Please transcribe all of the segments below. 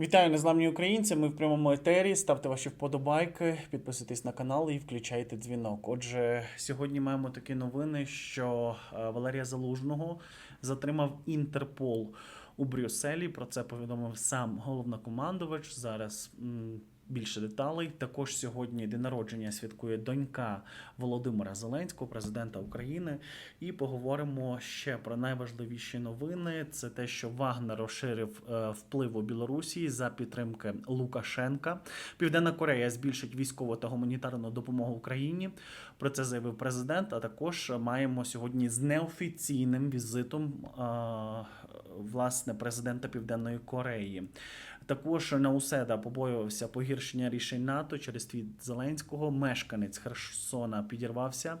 Вітаю незламні українці. Ми в прямому етері. Ставте ваші вподобайки, підписуйтесь на канал і включайте дзвінок. Отже, сьогодні маємо такі новини, що е, Валерія Залужного затримав Інтерпол у Брюсселі. Про це повідомив сам головнокомандувач. Зараз більше деталей. Також сьогодні день народження святкує донька Володимира Зеленського, президента України. І поговоримо ще про найважливіші новини. Це те, що Вагнер розширив е, вплив у Білорусі за підтримки Лукашенка. Південна Корея збільшить військову та гуманітарну допомогу Україні. Про це заявив президент. А також маємо сьогодні з неофіційним візитом е, власне президента Південної Кореї. Також Науседа побоювався погіршення рішень НАТО через твіт Зеленського. Мешканець Херсона підірвався.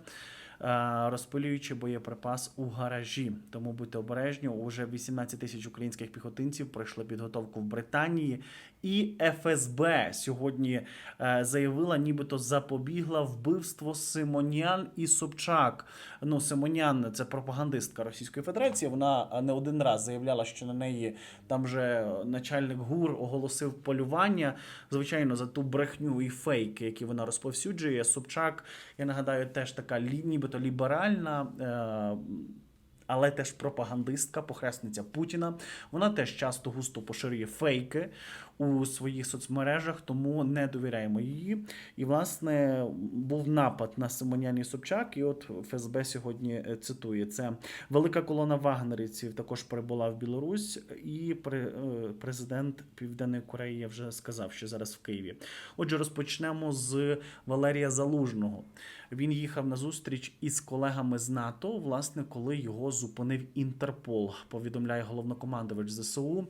Е, Розпилюючи боєприпас у гаражі, тому будьте обережні. Уже 18 тисяч українських піхотинців пройшли підготовку в Британії, і ФСБ сьогодні е, заявила, нібито запобігла вбивство Симонян і Собчак. Ну, Симонян це пропагандистка Російської Федерації. Вона е, не один раз заявляла, що на неї там же начальник ГУР оголосив полювання. Звичайно, за ту брехню і фейки, які вона розповсюджує. Собчак, я нагадаю, теж така лі- нібито ліберальна. Е- але теж пропагандистка, похресниця Путіна. Вона теж часто густо поширює фейки у своїх соцмережах, тому не довіряємо її. І, власне, був напад на Симоняні Собчак, і от ФСБ сьогодні е, цитує це. Велика колона вагнерівців також прибула в Білорусь, і е, президент Південної Кореї вже сказав, що зараз в Києві. Отже, розпочнемо з Валерія Залужного. Він їхав на зустріч із колегами з НАТО, власне, коли його зупинив Інтерпол, повідомляє головнокомандувач ЗСУ.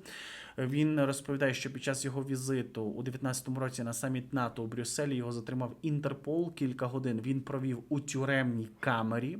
Він розповідає, що під час його візиту у 19-му році на саміт НАТО у Брюсселі його затримав Інтерпол. Кілька годин він провів у тюремній камері.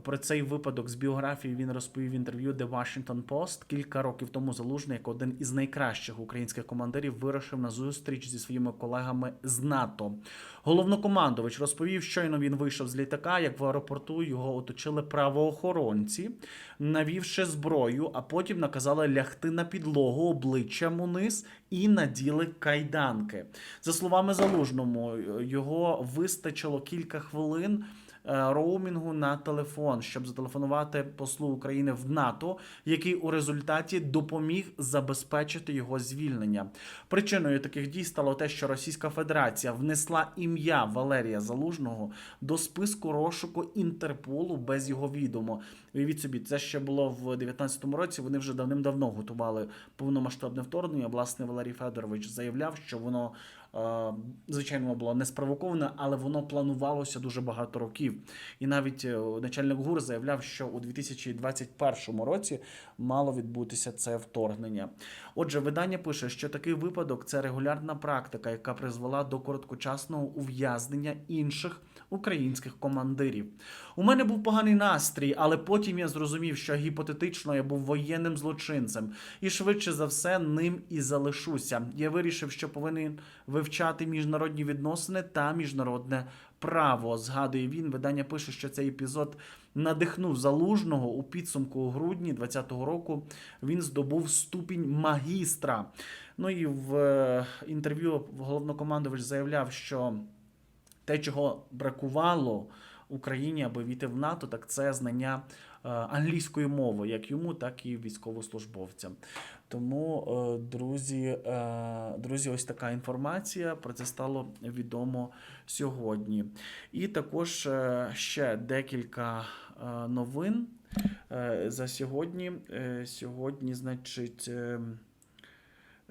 Про цей випадок з біографії він розповів інтерв'ю The Washington Post. Кілька років тому залужний, як один із найкращих українських командирів, вирушив на зустріч зі своїми колегами з НАТО. Головнокомандувач розповів, щойно він вийшов з літака, як в аеропорту його оточили правоохоронці, навівши зброю, а потім наказали лягти на підлогу обличчям униз і наділи кайданки. За словами залужному, його вистачило кілька хвилин роумінгу на телефон, щоб зателефонувати послу України в НАТО, який у результаті допоміг забезпечити його звільнення. Причиною таких дій стало те, що Російська Федерація внесла ім'я Валерія Залужного до списку розшуку Інтерполу без його відомо. Уявіть собі, це ще було в 2019 році. Вони вже давним-давно готували повномасштабне вторгнення. Власне, Валерій Федорович заявляв, що воно е, звичайно було не спровоковане, але воно планувалося дуже багато років. І навіть е, начальник ГУР заявляв, що у 2021 році мало відбутися це вторгнення. Отже, видання пише, що такий випадок це регулярна практика, яка призвела до короткочасного ув'язнення інших українських командирів. У мене був поганий настрій, але потім я зрозумів, що гіпотетично я був воєнним злочинцем, і швидше за все ним і залишуся. Я вирішив, що повинен вивчати міжнародні відносини та міжнародне право. Згадує він. Видання пише, що цей епізод надихнув залужного у підсумку у грудні 2020 року. Він здобув ступінь магістра. Ну і в е, інтерв'ю головнокомандувач заявляв, що те, чого бракувало Україні, аби війти в НАТО, так це знання е, англійської мови, як йому, так і військовослужбовцям. Тому, е, друзі, е, друзі, ось така інформація. Про це стало відомо сьогодні. І також ще декілька новин за сьогодні. Сьогодні, значить.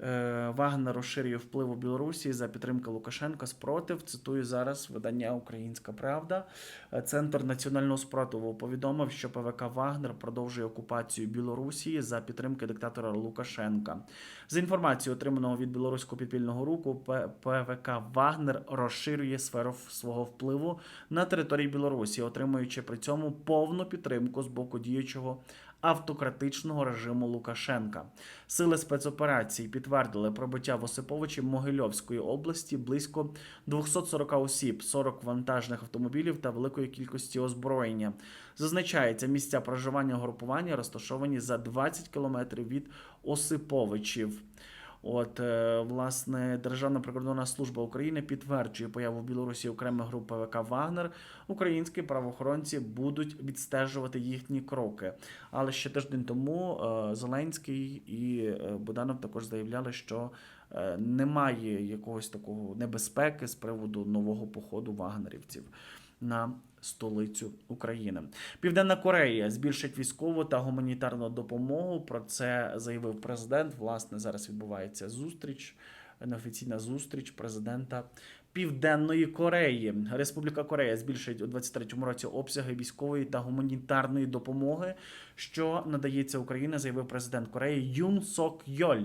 Е, Вагнер розширює вплив у Білорусі за підтримки Лукашенка спротив. Цитую зараз видання Українська Правда. Е, Центр національного спротиву повідомив, що ПВК Вагнер продовжує окупацію Білорусі за підтримки диктатора Лукашенка. За інформацією, отриманого від білоруського підпільного руху, П- ПВК Вагнер розширює сферу свого впливу на території Білорусі, отримуючи при цьому повну підтримку з боку діючого автократичного режиму Лукашенка. Сили спецоперації підтвердили пробиття в Осиповичі Могильовської області близько 240 осіб, 40 вантажних автомобілів та великої кількості озброєння. Зазначається, місця проживання групування розташовані за 20 кілометрів від Осиповичів. От, е, власне, Державна прикордонна служба України підтверджує появу в Білорусі окремих груп ВК Вагнер. Українські правоохоронці будуть відстежувати їхні кроки. Але ще тиждень тому е, Зеленський і е, Буданов також заявляли, що немає якогось такого небезпеки з приводу нового походу вагнерівців на столицю України. Південна Корея збільшить військову та гуманітарну допомогу. Про це заявив президент. Власне, зараз відбувається зустріч, неофіційна зустріч президента. Південної Кореї Республіка Корея збільшить у 23-му році обсяги військової та гуманітарної допомоги, що надається Україні, заявив президент Кореї Юн Сок Йоль.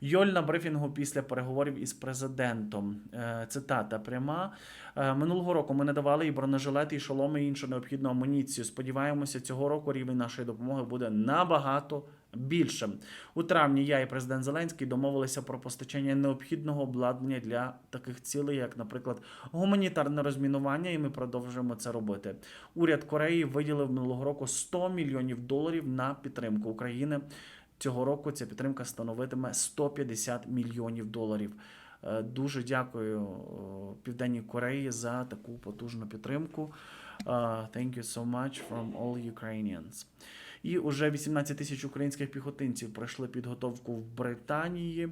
Йоль на брифінгу після переговорів із президентом. Е, Цитата пряма. Е, Минулого року ми надавали і бронежилети, і шоломи, і іншу необхідну амуніцію. Сподіваємося, цього року рівень нашої допомоги буде набагато більшим. У травні я і президент Зеленський домовилися про постачання необхідного обладнання для таких цілей, як, наприклад, гуманітарне розмінування, і ми продовжуємо це робити. Уряд Кореї виділив минулого року 100 мільйонів доларів на підтримку України. Цього року ця підтримка становитиме 150 мільйонів доларів. Е, Дуже дякую Південній Кореї за таку потужну підтримку. Е, Thank you so much from all Ukrainians. І уже 18 тисяч українських піхотинців пройшли підготовку в Британії.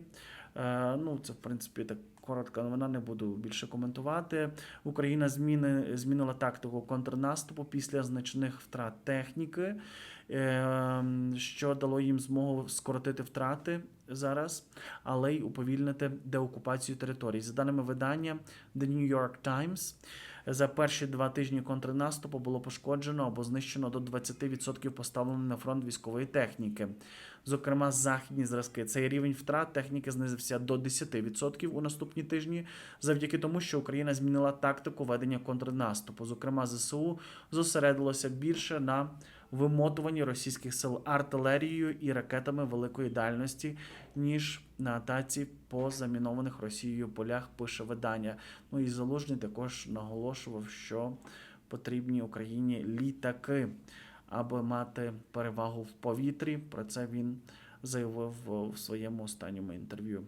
Е, Ну, це в принципі так коротка новина, не буду більше коментувати. Україна зміни, змінила тактику контрнаступу після значних втрат техніки, е, що дало їм змогу скоротити втрати зараз, але й уповільнити деокупацію територій. За даними видання The New York Times, за перші два тижні контрнаступу було пошкоджено або знищено до 20% поставленої на фронт військової техніки. Зокрема, західні зразки. Цей рівень втрат техніки знизився до 10% у наступні тижні, завдяки тому, що Україна змінила тактику ведення контрнаступу. Зокрема, ЗСУ зосередилося більше на вимотуванні російських сил артилерією і ракетами великої дальності, ніж на атаці по замінованих Росією полях, пише видання. Ну і Залужний також наголошував, що потрібні Україні літаки, аби мати перевагу в повітрі. Про це він заявив в своєму останньому інтерв'ю.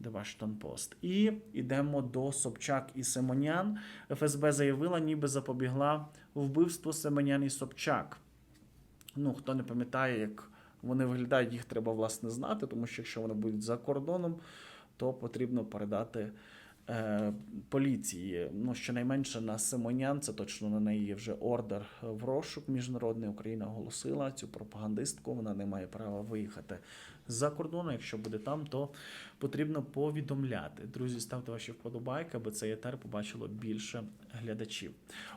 The Washington Post. І йдемо до Собчак і Семенян. ФСБ заявила, ніби запобігла вбивству Семенян і Собчак. Ну, хто не пам'ятає, як вони виглядають, їх треба власне знати, тому що якщо вони будуть за кордоном, то потрібно передати поліції. Ну, щонайменше на Симонян, це точно на неї є вже ордер в розшук міжнародний. Україна оголосила цю пропагандистку. Вона не має права виїхати за кордону. Якщо буде там, то потрібно повідомляти. Друзі, ставте ваші вподобайки, аби цей етер побачило більше глядачів.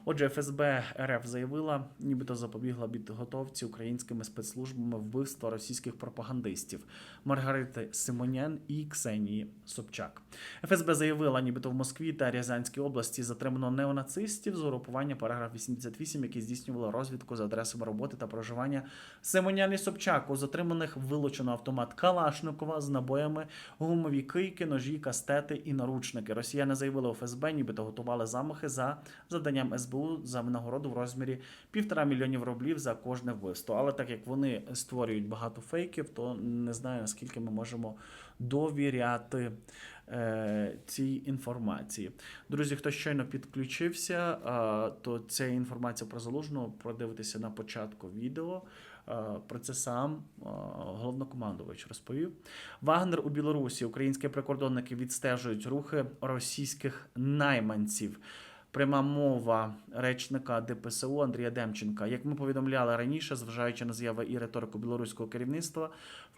Отже, ФСБ РФ заявила, нібито запобігла підготовці українськими спецслужбами вбивства російських пропагандистів Маргарити Симонян і Ксенії Собчак. ФСБ заявила, нібито в Москві та Рязанській області затримано неонацистів з угрупування параграф 88, які здійснювали розвідку за адресами роботи та проживання Симонян Собчак. У затриманих вилучено автомат Калашникова з набоями, гумові кийки, ножі, кастети і наручники. Росіяни заявили у ФСБ, нібито готували замахи за заданням СБУ за нагороду в розмірі півтора мільйонів рублів за кожне вбивство. Але так як вони створюють багато фейків, то не знаю наскільки ми можемо довіряти цій інформації. Друзі, хто щойно підключився, е, то ця інформація про залужного продивитися на початку відео. Е, Про це сам е, головнокомандувач розповів. Вагнер у Білорусі. Українські прикордонники відстежують рухи російських найманців. Пряма мова речника ДПСУ Андрія Демченка. Як ми повідомляли раніше, зважаючи на заяви і риторику білоруського керівництва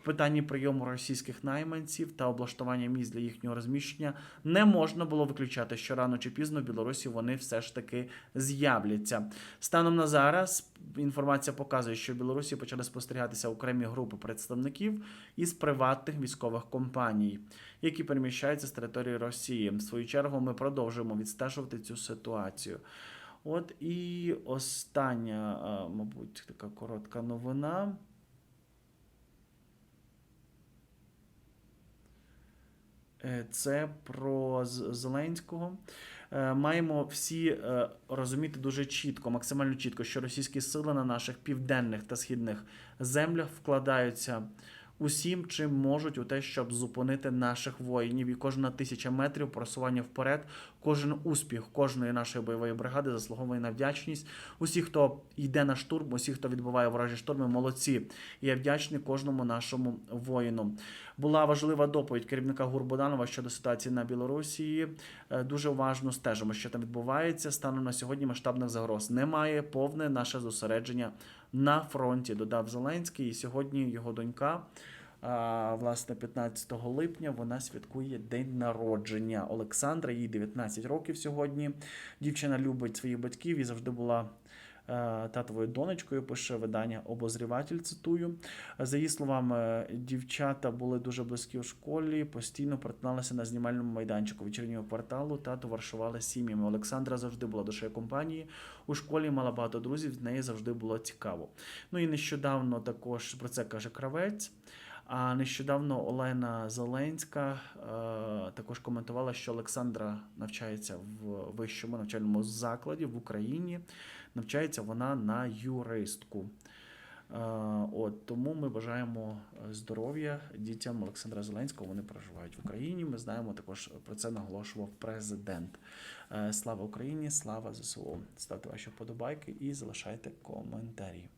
в питанні прийому російських найманців та облаштування місць для їхнього розміщення, не можна було виключати, що рано чи пізно в Білорусі вони все ж таки з'являться. Станом на зараз інформація показує, що в Білорусі почали спостерігатися окремі групи представників із приватних військових компаній, які переміщаються з території Росії. В свою чергу ми продовжуємо відстежувати цю ситуацію. От і остання, мабуть, така коротка новина. Це про Зеленського. Е, Маємо всі е, розуміти дуже чітко, максимально чітко, що російські сили на наших південних та східних землях вкладаються усім, чим можуть, у те, щоб зупинити наших воїнів. І кожна тисяча метрів просування вперед, кожен успіх кожної нашої бойової бригади заслуговує на вдячність. Усі, хто йде на штурм, усі, хто відбиває ворожі штурми, молодці. Я вдячний кожному нашому воїну. Була важлива доповідь керівника ГУР Боданова щодо ситуації на Білорусі. Е, Дуже уважно стежимо, що там відбувається. Станом на сьогодні масштабних загроз немає. Повне наше зосередження на фронті, додав Зеленський. І сьогодні його донька. Власне, 15 липня вона святкує день народження Олександра. Їй 19 років сьогодні. Дівчина любить своїх батьків і завжди була е, татовою донечкою. Пише видання обозріватель. Цитую. За її словами, дівчата були дуже близькі у школі, постійно перетиналися на знімальному майданчику вечірнього кварталу та товаришували сім'ями. Олександра завжди була душею компанії. У школі мала багато друзів, з неї завжди було цікаво. Ну і нещодавно також про це каже Кравець. А нещодавно Олена Зеленська е, також коментувала, що Олександра навчається в вищому навчальному закладі в Україні. Навчається вона на юристку. Е, от тому ми бажаємо здоров'я дітям Олександра Зеленського. Вони проживають в Україні. Ми знаємо також про це наголошував президент. Е, Слава Україні! Слава ЗСУ! Ставте ваші вподобайки і залишайте коментарі.